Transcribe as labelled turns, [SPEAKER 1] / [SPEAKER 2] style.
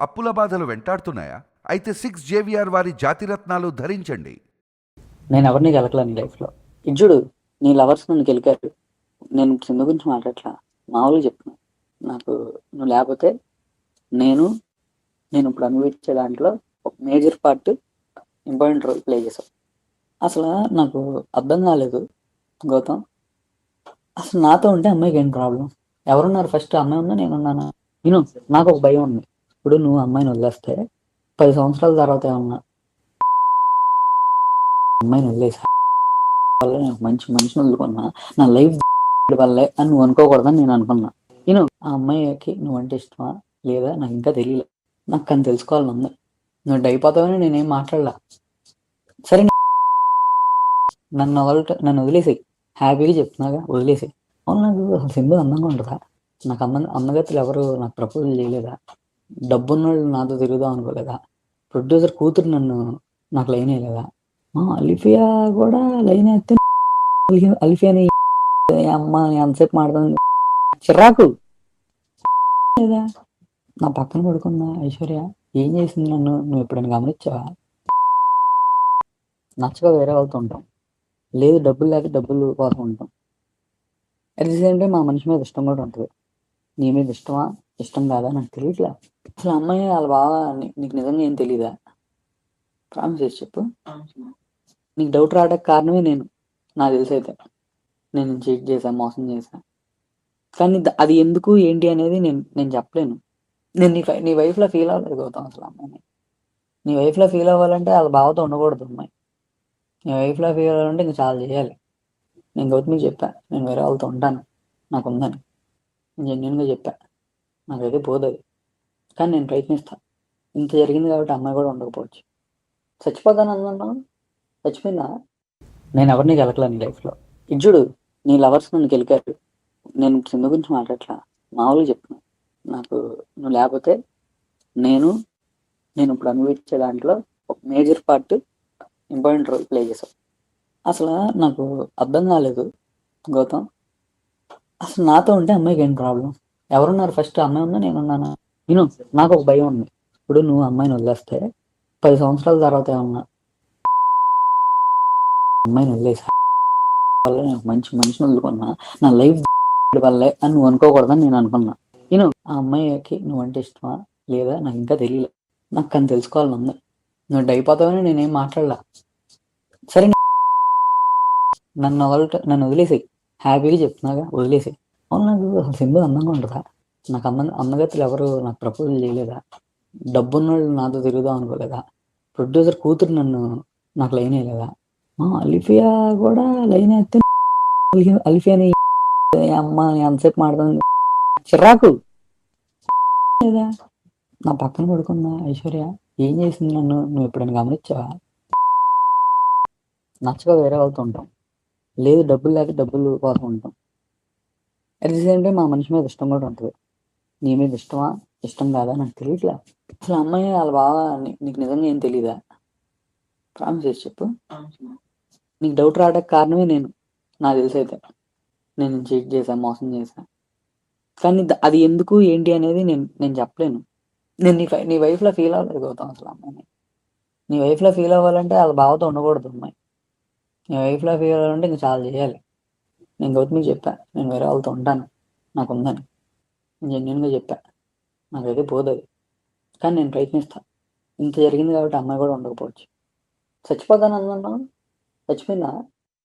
[SPEAKER 1] అప్పుల బాధలు వెంటాడుతున్నాయా? అయితే సిక్స్ జేవిఆర్ వారి జాతిరత్నాలు ధరించండి.
[SPEAKER 2] నేను ఎవరిని గెలకలే నీ లైఫ్లో? ఇజ్జుడు నీ లవర్స్ నన్ను గెలికారు నేను సింధు గురించి మాట్లాడట్లా? మామూలుగా చెప్తున్నా. నాకు నువ్వు లేకపోతే నేను నేను ఇప్పుడు అనుభవించే దాంట్లో ఒక major part important role play చేసావు అసలు నాకు అర్థం కాలేదు గౌతమ్. అసలు నాతో ఉంటే అమ్మాయికి ఏం ప్రాబ్లం? ఎవరున్నారు ఫస్ట్? అమ్మాయి ఉందా నేనున్నానా నేను నాకు ఒక భయం ఉంది. ఇప్పుడు నువ్వు అమ్మాయిని వదిలేస్తే పది సంవత్సరాల తర్వాత ఏమన్నా అమ్మాయిని వదిలేసా? వల్ల నేను మంచి మనిషిని వదులుకున్నా నా లైఫ్ వల్లే అని నువ్వు అనుకోకూడదని నేను అనుకున్నా. నేను ఆ అమ్మాయికి నువ్వంటే ఇష్టమా? లేదా? నాకు ఇంకా తెలియలే. నాకు కానీ తెలుసుకోవాలని ఉంది నువ్వు అయిపోతావని నేనేం మాట్లాడలా. సరే నన్ను వదలట నన్ను వదిలేసాయి. హ్యాపీగా చెప్తున్నాగా వదిలేసాయి. అవును నాకు అసలు సింబల్ అందంగా ఉంటుందా? నాకు అమ్మ అమ్మగతులు ఎవరు నాకు ప్రపోజల్ చేయలేదా? డబ్బున్నోళ్ళు నాతో తిరుగుదాం అనుకోలేదా ప్రొడ్యూసర్ కూతురు నన్ను నాకు లైన్ వేయలేదా మా అలిఫియా కూడా లైన్ వేస్తే అలిఫియా- అలిఫియాని అమ్మ ఎంతసేపు మాడుతుంది చిరాకు. లేదా? నా పక్కన పడుకున్న ఐశ్వర్య ఏం చేసింది నన్ను? నువ్వు ఎప్పుడైనా గమనించావా? నచ్చక వేరే వాళ్ళతో ఉంటాం. లేదు డబ్బులు లేక డబ్బులు కోసం ఉంటాం. అట్ ది సేమ్ టైం మా మనిషి మీద ఇష్టం కూడా ఉంటుంది. నీ మీద ఇష్టమా? ఇష్టం కాదా నాకు తెలియట్లే. అసలు అమ్మాయి వాళ్ళ బావ నీకు నిజంగా ఏం తెలీదా? ప్రామిస్ చేసి చెప్పు. నీకు డౌట్ రావడానికి కారణమే నేను. నాకు తెలిసి అయితే. నేను చీట్ చేశాను మోసం చేశాను కానీ అది ఎందుకు ఏంటి అనేది నేను నేను చెప్పలేను. నేను నీ నీ వైఫ్లో ఫీల్ అవ్వలేదు గౌతమ్ అసలు అమ్మాయిని. నీ వైఫ్లో ఫీల్ అవ్వాలంటే వాళ్ళ బావతో ఉండకూడదు అమ్మాయి. నీ వైఫ్లో ఫీల్ అవ్వాలంటే ఇంకా చాలా చేయాలి. నేను గౌతమికి చెప్పాను నేను వేరే వాళ్ళతో ఉంటాను. నాకు ఉందని. జెన్యున్గా చెప్పాను నాకైతే పోదు అది కానీ నేను ప్రయత్నిస్తాను ఇంత జరిగింది కాబట్టి అమ్మాయి కూడా ఉండకపోవచ్చు. చచ్చిపోతాను అనుకున్నాను చచ్చిపోయిందా? నేను ఎవరిని గెలకలేను లైఫ్లో? ఇజ్జుడు నీ లవర్స్ నన్ను గెలికారు నేను సింధు గురించి మాట్లాడట్లా? మామూలుగా చెప్తున్నాను నాకు నువ్వు లేకపోతే నేను నేను ఇప్పుడు అనుభవించే దాంట్లో ఒక major part important role play చేసావు అసలు నాకు అర్థం కాలేదు గౌతమ్. అసలు నాతో ఉంటే అమ్మాయికి ఏం ప్రాబ్లం? ఎవరున్నారు? ఫస్ట్ అమ్మాయి ఉందా? నేను ఉన్నానా? నేను నాకు ఒక భయం ఉంది. ఇప్పుడు నువ్వు అమ్మాయిని వదిలేస్తే పది సంవత్సరాల తర్వాత ఏమన్నా అమ్మాయిని వదిలేసా? వల్ల నేను మంచి మనిషిని వదులుకున్నా. నా లైఫ్ వల్లే అని నువ్వు అనుకోకూడదని నేను అనుకున్నా. నేను ఆ అమ్మాయికి నువ్వంటే ఇష్టమా? లేదా? నాకు ఇంకా తెలియలే. నాకు కానీ తెలుసుకోవాలని ఉంది. నువ్వు డైపోతావని నేనేం మాట్లాడలా. సరే నన్ను వదలట నన్ను వదిలేసాయి. హ్యాపీగా చెప్తున్నాగా వదిలేసాయి. అవును నాకు అసలు సింబల్ అందంగా ఉంటుందా? నాకు అమ్మ అమ్మగతులు ఎవరు నాకు ప్రపోజల్ చేయలేదా? డబ్బున్నోళ్ళు నాతో తిరుగుదాం అనుకోలేదా? ప్రొడ్యూసర్ కూతురు నన్ను నాకు లైన్ వేయలేదా? అలిఫియా కూడా లైన్ వేస్తే అలిఫియా- అలిఫియాని అమ్మ ఎంతసేపు మాడుతుంది చిరాకు. లేదా? నా పక్కన పడుకున్న ఐశ్వర్య? ఏం చేసింది నన్ను? నువ్వు ఎప్పుడైనా గమనించావా? నచ్చక వేరే వాళ్ళతో ఉంటాం. లేదు డబ్బులు లేక డబ్బులు కోసం ఉంటాం. అట్ ది సేమ్ టైం మా మనిషి మీద ఇష్టం కూడా ఉంటుంది. నీ మీద ఇష్టమా? ఇష్టం కాదా? నాకు తెలియట్లే అసలు అమ్మాయి వాళ్ళ బాగా నీకు నిజంగా ఏం తెలీదా? ప్రామిస్ చేసి చెప్పు. నీకు డౌట్ రావడానికి కారణమే నేను. నాకు తెలిసి అయితే. నేను చీట్ చేశా మోసం చేశా. కానీ అది ఎందుకు ఏంటి అనేది నేను నేను చెప్పలేను. నేను నీ నీ వైఫ్లో ఫీల్ అవ్వలేదు గౌతమ్ అసలు అమ్మాయిని. నీ వైఫ్లో ఫీల్ అవ్వాలంటే వాళ్ళ బావతో ఉండకూడదు అమ్మాయి. నీ వైఫ్లో ఫీల్ అవ్వాలంటే ఇంకా చాలా చేయాలి. నేను గౌతమికి చెప్పా నేను వేరే వాళ్ళతో ఉంటాను నాకు ఉందని జెన్యున్గా చెప్పా నాకైతే పోదు అది. కానీ నేను ప్రయత్నిస్తా. ఇంత జరిగింది కాబట్టి అమ్మాయి కూడా ఉండకపోవచ్చు. చచ్చిపోతాను అనుకున్నాను చచ్చిపోయిందా?